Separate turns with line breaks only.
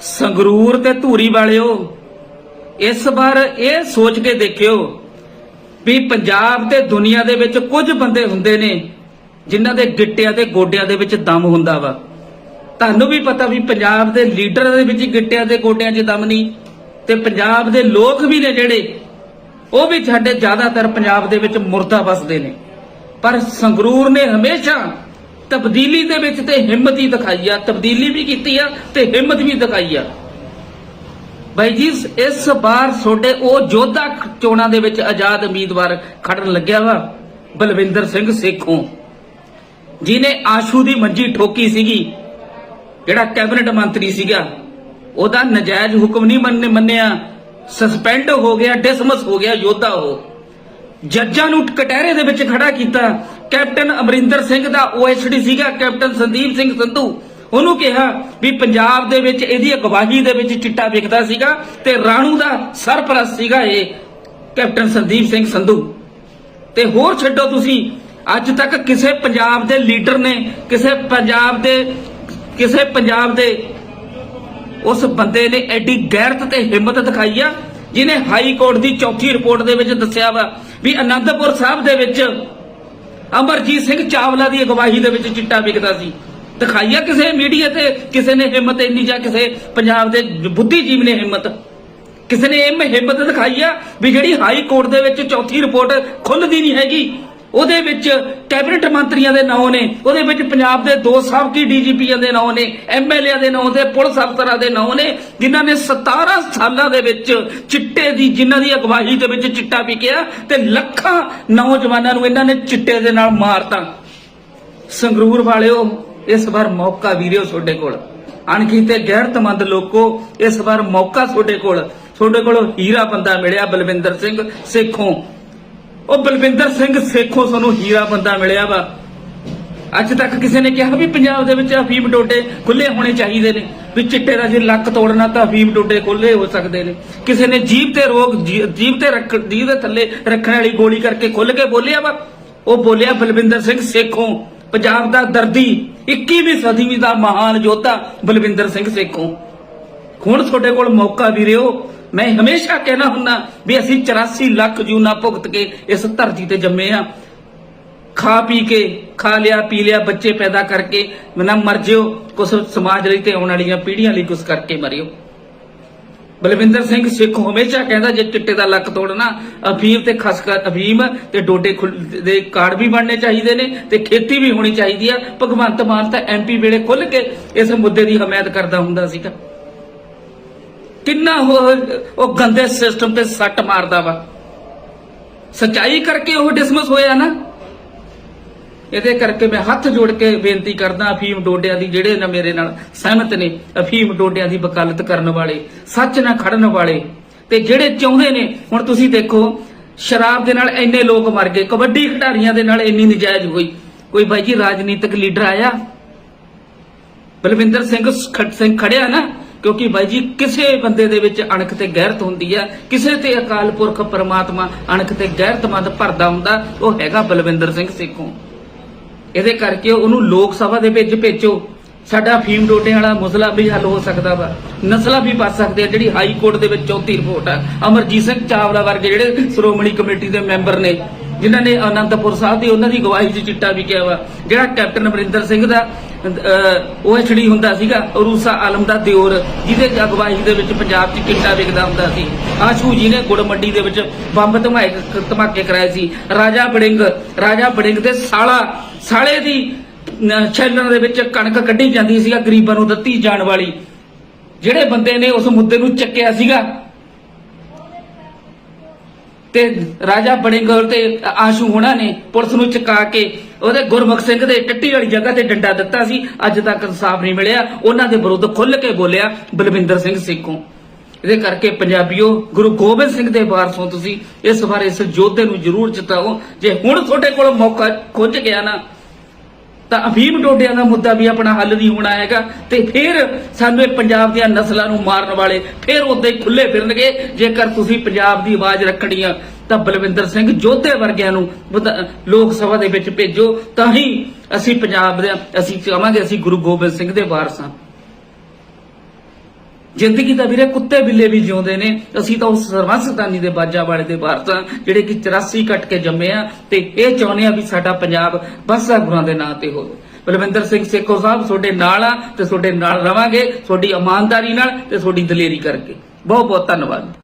ਸੰਗਰੂਰ ਤੇ ਧੂਰੀ ਵਾਲਿਓ, ਇਸ ਵਾਰ ਇਹ ਸੋਚ ਕੇ ਦੇਖਿਓ ਵੀ ਪੰਜਾਬ ਤੇ ਦੁਨੀਆ ਦੇ ਵਿੱਚ ਕੁਝ ਬੰਦੇ ਹੁੰਦੇ ਨੇ ਜਿਨ੍ਹਾਂ ਦੇ ਗਿੱਟਿਆਂ ਤੇ ਗੋਡਿਆਂ ਦੇ ਵਿੱਚ ਦਮ ਹੁੰਦਾ ਵਾ। ਤੁਹਾਨੂੰ ਵੀ ਪਤਾ ਵੀ ਪੰਜਾਬ ਦੇ ਲੀਡਰਾਂ ਦੇ ਵਿੱਚ ਗਿੱਟਿਆਂ ਤੇ ਗੋਡਿਆਂ 'ਚ ਦਮ ਨਹੀਂ, ਤੇ ਪੰਜਾਬ ਦੇ ਲੋਕ ਵੀ ਨੇ ਜਿਹੜੇ, ਉਹ ਵੀ ਸਾਡੇ ਜ਼ਿਆਦਾਤਰ ਪੰਜਾਬ ਦੇ ਵਿੱਚ ਮੁਰਦਾ ਵਸਦੇ ਨੇ। ਪਰ ਸੰਗਰੂਰ ਨੇ ਹਮੇਸ਼ਾ ਤਬਦੀਲੀ ਦੇ ਵਿੱਚ ਤੇ ਹਿੰਮਤ ਹੀ ਦਿਖਾਈ ਆ। ਤਬਦੀਲੀ ਵੀ ਕੀਤੀ ਆ ਤੇ ਹਿੰਮਤ ਵੀ ਦਿਖਾਈ ਆ। ਬਾਈ ਜੀ, ਇਸ ਵਾਰ ਤੁਹਾਡੇ ਉਹ ਯੋਧਾ ਚੋਣਾਂ ਦੇ ਵਿੱਚ ਆਜ਼ਾਦ ਉਮੀਦਵਾਰ ਖੜਨ ਲੱਗਿਆ ਵਾ, ਬਲਵਿੰਦਰ ਸਿੰਘ ਸੇਖੋਂ। ਜਿਨੇ ਆਸ਼ੂ ਦੀ ਮੰਜੀ ਠੋਕੀ ਸੀਗੀ, ਜਿਹੜਾ ਕੈਬਨਿਟ ਮੰਤਰੀ ਸੀਗਾ, ਉਹਦਾ ਨਜਾਇਜ਼ ਹੁਕਮ ਨਹੀਂ ਮੰਨਿਆ। ਸਸਪੈਂਡ ਹੋ ਗਿਆ, ਡਿਸਮਿਸ ਹੋ ਗਿਆ, ਯੋਧਾ ਉਹ। ਜੱਜਾਂ ਨੂੰ ਕਟਹਿਰੇ ਦੇ ਵਿੱਚ ਖੜਾ ਕੀਤਾ। ਕੈਪਟਨ ਅਮਰਿੰਦਰ ਸਿੰਘ ਦਾ ਓਐਸਡੀ ਸੀਗਾ, ਕੈਪਟਨ ਸੰਦੀਪ ਸਿੰਘ ਸੰਧੂ। ਉਹਨੂੰ ਕਿਹਾ ਵੀ ਪੰਜਾਬ ਦੇ ਵਿੱਚ ਇਹਦੀ ਅਗਵਾਈ ਦੇ ਵਿੱਚ ਚਿੱਟਾ ਵਿਕਦਾ ਸੀਗਾ ਤੇ ਰਾਣੂ ਦਾ ਸਰਪ੍ਰਸਤ ਸੀਗਾ ਇਹ ਕੈਪਟਨ ਸੰਦੀਪ ਸਿੰਘ ਸੰਧੂ। ਤੇ ਹੋਰ ਛੱਡੋ ਤੁਸੀਂ, ਅੱਜ ਤੱਕ ਕਿਸੇ ਪੰਜਾਬ ਦੇ ਲੀਡਰ ਨੇ, ਕਿਸੇ ਪੰਜਾਬ ਦੇ, ਕਿਸੇ ਪੰਜਾਬ ਦੇ ਉਸ ਬੰਦੇ ਨੇ ਐਡੀ ਗੈਰਤ ਤੇ ਹਿੰਮਤ ਦਿਖਾਈ ਆ ਜਿਨੇ ਹਾਈ ਕੋਰਟ ਦੀ ਚੌਥੀ ਰਿਪੋਰਟ ਦੇ ਵਿੱਚ ਦੱਸਿਆ ਵਾ ਵੀ ਅਨੰਦਪੁਰ ਸਾਹਿਬ ਦੇ ਵਿੱਚ ਅਮਰਜੀਤ ਸਿੰਘ ਚਾਵਲਾ ਦੀ ਅਗਵਾਈ ਦੇ ਵਿੱਚ ਚਿੱਟਾ ਵਿਕਦਾ ਸੀ। ਦਿਖਾਈਆ ਕਿਸੇ ਮੀਡੀਆ ਤੇ, ਕਿਸੇ ਨੇ ਹਿੰਮਤ ਇੰਨੀ ਜਾਂ ਕਿਸੇ ਪੰਜਾਬ ਦੇ ਬੁੱਧੀਜੀਵ ਨੇ ਹਿੰਮਤ। ਕਿਸੇ ਨੇ ਇਹ ਹਿੰਮਤ ਦਿਖਾਈ ਆ ਵੀ ਜਿਹੜੀ ਹਾਈ ਕੋਰਟ ਦੇ ਵਿੱਚ ਚੌਥੀ ਰਿਪੋਰਟ ਖੁੱਲਦੀ ਨਹੀਂ ਹੈਗੀ। ਉਹਦੇ ਵਿੱਚ ਕੈਬਨਿਟ ਮੰਤਰੀਆਂ ਦੇ ਨਾਂ ਨੇ, ਉਹਦੇ ਵਿੱਚ ਪੰਜਾਬ ਦੇ ਦੋ ਸਾਬਕੀ ਡੀਜੀਪੀਆਂ ਦੇ ਨਾਂ ਨੇ ਐਮਐਲਏ ਦੇ ਨਾਂ ਤੇ ਪੁਲਿਸ ਅਫਸਰਾਂ ਦੇ ਨਾਂ ਨੇ, ਜਿਨ੍ਹਾਂ ਨੇ 17 ਸਾਲਾਂ ਦੇ ਵਿੱਚ ਚਿੱਟੇ ਦੀ, ਜਿਨ੍ਹਾਂ ਦੀ ਅਗਵਾਈ ਦੇ ਵਿੱਚ ਚਿੱਟਾ ਵਿਕਿਆ ਤੇ ਲੱਖਾਂ ਨੌਜਵਾਨਾਂ ਨੂੰ ਇਹਨਾਂ ਨੇ ਚਿੱਟੇ ਦੇ ਨਾਲ ਮਾਰਤਾ। ਸੰਗਰੂਰ ਵਾਲਿਓ, ਇਸ ਵਾਰ ਮੌਕਾ ਵੀਰਿਓ ਤੁਹਾਡੇ ਕੋਲ। ਅਣਖੀਤੇ ਗੈਰਤਮੰਦ ਲੋਕੋ, ਇਸ ਵਾਰ ਮੌਕਾ ਤੁਹਾਡੇ ਕੋਲ। ਤੁਹਾਡੇ ਕੋਲ ਹੀਰਾ ਬੰਦਾ ਮਿਲਿਆ ਬਲਵਿੰਦਰ ਸਿੰਘ ਸੇਖੋਂ। ਉਹ ਬਲਵਿੰਦਰ ਸਿੰਘ ਸੇਖੋਂ ਸਾਨੂੰ ਹੀਰਾ ਬੰਦਾ ਮਿਲਿਆ ਵਾ। ਅੱਜ ਤੱਕ ਕਿਸੇ ਨੇ ਕਿਹਾ ਵੀ ਪੰਜਾਬ ਦੇ ਵਿੱਚ ਅਫੀਮ ਟੋਟੇ ਖੁੱਲੇ ਹੋਣੇ ਚਾਹੀਦੇ ਨੇ। ਵੀ ਚਿੱਟੇ ਦਾ ਜੇ ਲੱਕ ਤੋੜਨਾ ਤਾਂ ਅਫੀਮ ਟੋਟੇ ਖੁੱਲੇ ਹੋ ਸਕਦੇ ਨੇ। ਕਿਸੇ ਨੇ ਜੀਭ ਤੇ ਰੋਗ, ਜੀ- ਤੇ ਰੱਖ, ਜੀਭ ਦੇ ਥੱਲੇ ਰੱਖਣ ਵਾਲੀ ਗੋਲੀ ਕਰਕੇ ਖੁੱਲ ਕੇ ਬੋਲਿਆ ਵਾ। ਉਹ ਬੋਲਿਆ, ਬਲਵਿੰਦਰ ਸਿੰਘ ਸੇਖੋਂ, ਪੰਜਾਬ ਦਾ ਦਰਦੀ 21ਵੀਂ ਸਦੀ ਦਾ ਮਹਾਨ ਯੋਧਾ ਬਲਵਿੰਦਰ ਸਿੰਘ ਸੇਖੋਂ। ਹੁਣ ਤੁਹਾਡੇ ਕੋਲ ਮੌਕਾ ਵੀ ਵੀਰਿਓ ਮੈਂ ਹਮੇਸ਼ਾ ਕਹਿਣਾ ਹੁੰਦਾ ਵੀ ਅਸੀਂ 84 ਲੱਖ ਜੂਨਾ ਭੁਗਤ ਕੇ ਇਸ ਧਰਤੀ ਤੇ ਜੰਮੇ ਆ ਖਾ ਪੀ ਕੇ, ਖਾ ਲਿਆ, ਪੀ ਲਿਆ, ਬੱਚੇ ਪੈਦਾ ਕਰਕੇ ਨਾ ਮਰ ਜਿਓ ਕੁਛ ਸਮਾਜ ਲਈ ਤੇ ਆਉਣ ਵਾਲੀਆਂ ਪੀੜ੍ਹੀਆਂ ਲਈ ਕੁਛ ਕਰਕੇ ਮਰਿਓ। ਬਲਵਿੰਦਰ ਸਿੰਘ ਸਿੱਖ ਹਮੇਸ਼ਾ ਕਹਿੰਦਾ, ਜੇ ਚਿੱਟੇ ਦਾ ਲੱਕ ਤੋੜਨਾ, ਅਫੀਮ ਤੇ ਖਸਕਾ, ਅਫੀਮ ਤੇ ਡੋਡੇ ਖੁੱਲ- ਦੇ ਕਾਰਡ ਵੀ ਬਣਨੇ ਚਾਹੀਦੇ ਨੇ ਤੇ ਖੇਤੀ ਵੀ ਹੋਣੀ ਚਾਹੀਦੀ ਆ। ਭਗਵੰਤ ਮਾਨ ਤਾਂ ਐਮਪੀ ਵੇਲੇ ਖੁੱਲ ਕੇ ਇਸ ਮੁੱਦੇ ਦੀ ਹਮਾਇਤ ਕਰਦਾ ਹੁੰਦਾ ਸੀਗਾ। ਕਿੰਨਾ ਉਹ ਗੰਦੇ ਸਿਸਟਮ ਤੇ ਸੱਟ ਮਾਰਦਾ ਵਾ। ਸਚਾਈ ਕਰਕੇ ਉਹ ਡਿਸਮਿਸ ਹੋਇਆ ਨਾ। ਇਹਦੇ ਕਰਕੇ ਮੈਂ ਹੱਥ ਜੋੜ ਕੇ ਬੇਨਤੀ ਕਰਦਾ ਅਫੀਮ ਡੋਡਿਆਂ ਦੀ, ਜਿਹੜੇ ਨਾ ਮੇਰੇ ਨਾਲ ਸਹਿਮਤ ਨੇ, ਅਫੀਮ ਡੋਡਿਆਂ ਦੀ ਵਕਾਲਤ ਕਰਨ ਵਾਲੇ, ਸੱਚ ਨਾਲ ਖੜਨ ਵਾਲੇ। ਤੇ ਜਿਹੜੇ ਚਾਹੁੰਦੇ ਨੇ, ਹੁਣ ਤੁਸੀਂ ਦੇਖੋ, ਸ਼ਰਾਬ ਦੇ ਨਾਲ ਇੰਨੇ ਲੋਕ ਮਰ ਗਏ, ਕਬੱਡੀ ਖਿਡਾਰੀਆਂ ਦੇ ਨਾਲ ਇੰਨੀ ਨਜਾਇਜ਼ ਹੋਈ। ਕੋਈ ਬਾਈ ਜੀ ਰਾਜਨੀਤਿਕ ਲੀਡਰ ਆਇਆ? ਬਲਵਿੰਦਰ ਸਿੰਘ ਖੜ- ਸਿੰਘ ਖੜਿਆ ਨਾ ਕਿਉਂਕਿ ਬਾਈ ਜੀ, ਕਿਸੇ ਬੰਦੇ ਦੇ ਵਿੱਚ ਅਣਖ ਤੇ ਗੈਰਤ ਹੁੰਦੀ ਆ ਕਿਸੇ ਤੇ ਅਕਾਲ ਪੁਰਖ ਪਰਮਾਤਮਾ ਅਣਖ ਤੇ ਗੈਰਤਮੰਦ ਭਰਦਾ ਹੁੰਦਾ, ਉਹ ਹੈਗਾ ਬਲਵਿੰਦਰ ਸਿੰਘ ਸੇਖੋਂ। ਇਹਦੇ ਕਰਕੇ ਉਹਨੂੰ ਲੋਕ ਸਭਾ ਦੇ ਵਿੱਚ ਭੇਜੋ। ਸਾਡਾ ਫੀਮ ਡੋਟੇ ਵਾਲਾ ਮਸਲਾ ਵੀ ਹੱਲ ਹੋ ਸਕਦਾ ਵਾ। ਨਸਲਾ ਵੀ ਬਚ ਸਕਦੇ ਆ, ਜਿਹੜੀ ਹਾਈ ਕੋਰਟ ਦੇ ਵਿੱਚ ਚੌਥੀ ਰਿਪੋਰਟ ਆ। ਅਮਰਜੀਤ ਸਿੰਘ ਚਾਵਲਾ ਵਰਗੇ ਜਿਹੜੇ ਸ਼੍ਰੋਮਣੀ ਕਮੇਟੀ ਦੇ ਮੈਂਬਰ ਨੇ ਜਿਨ੍ਹਾਂ ਨੇ ਅਨੰਦਪੁਰ ਸਾਹਿਬ ਦੀ ਉਹਨਾਂ ਦੀ ਗਵਾਹੀ 'ਚ ਚਿੱਟਾ ਵੀ ਕਿਹਾ ਵਾ, ਜਿਹੜਾ ਕੈਪਟਨ ਅਮਰਿੰਦਰ ਸਿੰਘ ਦਾ ਉਹ ਹੁੰਦਾ ਸੀਗਾ ਰੂਸਾ ਆਲਮ ਦਾ ਦਿਓਰ, ਜਿਹਦੇ ਅਗਵਾਈ ਦੇ ਵਿੱਚ ਪੰਜਾਬ 'ਚ ਚਿੱਟਾ ਵਿਕਦਾ ਹੁੰਦਾ ਸੀ। ਆਸ਼ੂ ਜੀ ਨੇ ਗੁੜ ਮੰਡੀ ਦੇ ਵਿੱਚ ਬੰਬ ਧਮਾਕੇ ਧਮਾਕੇ ਕਰਾਏ ਸੀ। ਰਾਜਾ ਬੜਿੰਗ ਰਾਜਾ ਬੜਿੰਗ ਦੇ ਸਾਲਾ, ਸਾਲੇ ਦੀ ਨ- ਛੈਲਣ ਦੇ ਵਿੱਚ ਕਣਕ ਕੱਢੀ ਜਾਂਦੀ ਸੀਗਾ ਗਰੀਬਾਂ ਨੂੰ ਦਿੱਤੀ ਜਾਣ ਵਾਲੀ। ਜਿਹੜੇ ਬੰਦੇ ਨੇ ਉਸ ਮੁੱਦੇ ਨੂੰ ਚੱਕਿਆ ਸੀਗਾ ਤੇ ਰਾਜਾ ਬੜਿੰਗਲ ਤੇ ਆਸ਼ੂ ਹੋਣਾ ਨੇ ਪੁਲਿਸ ਨੂੰ ਚੁਕਾ ਕੇ ਉਹਦੇ ਗੁਰਮੁਖ ਸਿੰਘ ਦੇ ਟੱਟੀ ਵਾਲੀ ਜਗ੍ਹਾ ਤੇ ਡੰਡਾ ਦਿੱਤਾ ਸੀ। ਅੱਜ ਤੱਕ ਇਨਸਾਫ ਨਹੀਂ ਮਿਲਿਆ। ਉਹਨਾਂ ਦੇ ਵਿਰੁੱਧ ਖੁੱਲ ਕੇ ਬੋਲਿਆ, ਬਲਵਿੰਦਰ ਸਿੰਘ ਸੇਖੋਂ, ਇਹਦੇ ਕਰਕੇ ਪੰਜਾਬੀਓ, ਗੁਰੂ ਗੋਬਿੰਦ ਸਿੰਘ ਦੇ ਵਾਰਸੋਂ ਤੁਸੀਂ। ਇਸ ਬਾਰੇ ਇਸ ਯੋਧੇ ਨੂੰ ਜ਼ਰੂਰ ਜਿਤਾਓ। ਜੇ ਹੁਣ ਤੁਹਾਡੇ ਕੋਲ ਮੌਕਾ ਖੁੱਜ ਗਿਆ ਨਾ ਤਾਂ ਅਫੀਮ ਟੋਡਿਆਂ ਦਾ ਮੁੱਦਾ ਵੀ ਆਪਣਾ ਹੱਲ ਨਹੀਂ ਹੋਣਾ ਹੈਗਾ ਤੇ ਫਿਰ ਸਾਨੂੰ ਇਹ ਪੰਜਾਬ ਦੀਆਂ ਨਸਲਾਂ ਨੂੰ ਮਾਰਨ ਵਾਲੇ ਫਿਰ ਉਦਾਂ ਹੀ ਖੁੱਲੇ ਫਿਰਨਗੇ। ਜੇਕਰ ਤੁਸੀਂ ਪੰਜਾਬ ਦੀ ਆਵਾਜ਼ ਰੱਖਣੀ ਆ, ਤਾਂ ਬਲਵਿੰਦਰ ਸਿੰਘ ਜੋਧੇ ਵਰਗਿਆਂ ਨੂੰ ਲੋਕ ਸਭਾ ਦੇ ਵਿੱਚ ਭੇਜੋ। ਤਾਂ ਹੀ ਅਸੀਂ ਪੰਜਾਬ ਦੇ, ਅਸੀਂ ਚਾਹਾਂਗੇ ਅਸੀਂ ਗੁਰੂ ਗੋਬਿੰਦ ਸਿੰਘ ਦੇ ਵਾਰਸ ਹਾਂ। ਜ਼ਿੰਦਗੀ ਤਾਂ ਵੀਰੇ ਕੁੱਤੇ ਬਿੱਲੇ ਵੀ ਜਿਉਂਦੇ ਨੇ। ਅਸੀਂ ਤਾਂ ਉਸ ਸਰਵੰਸਦਾਨੀ ਦੇ ਬਾਜਾ ਵਾਲੇ ਦੇ ਵਾਰਸ ਹਾਂ ਜਿਹੜੇ ਕਿ 84 ਕੱਟ ਕੇ ਜੰਮੇ ਆ ਤੇ ਇਹ ਚਾਹੁੰਦੇ ਆ ਵੀ ਸਾਡਾ ਪੰਜਾਬ ਬਸਾ ਗੁਰਾਂ ਦੇ ਨਾਂ ਤੇ ਹੋਵੇ। ਬਲਵਿੰਦਰ ਸਿੰਘ ਸੇਖੋ ਸਾਹਿਬ ਤੁਹਾਡੇ ਨਾਲ ਆ ਤੇ ਤੁਹਾਡੇ ਨਾਲ ਰਵਾਂਗੇ, ਤੁਹਾਡੀ ਇਮਾਨਦਾਰੀ ਨਾਲ ਤੇ ਤੁਹਾਡੀ ਦਲੇਰੀ ਕਰਕੇ। ਬਹੁਤ ਬਹੁਤ ਧੰਨਵਾਦ।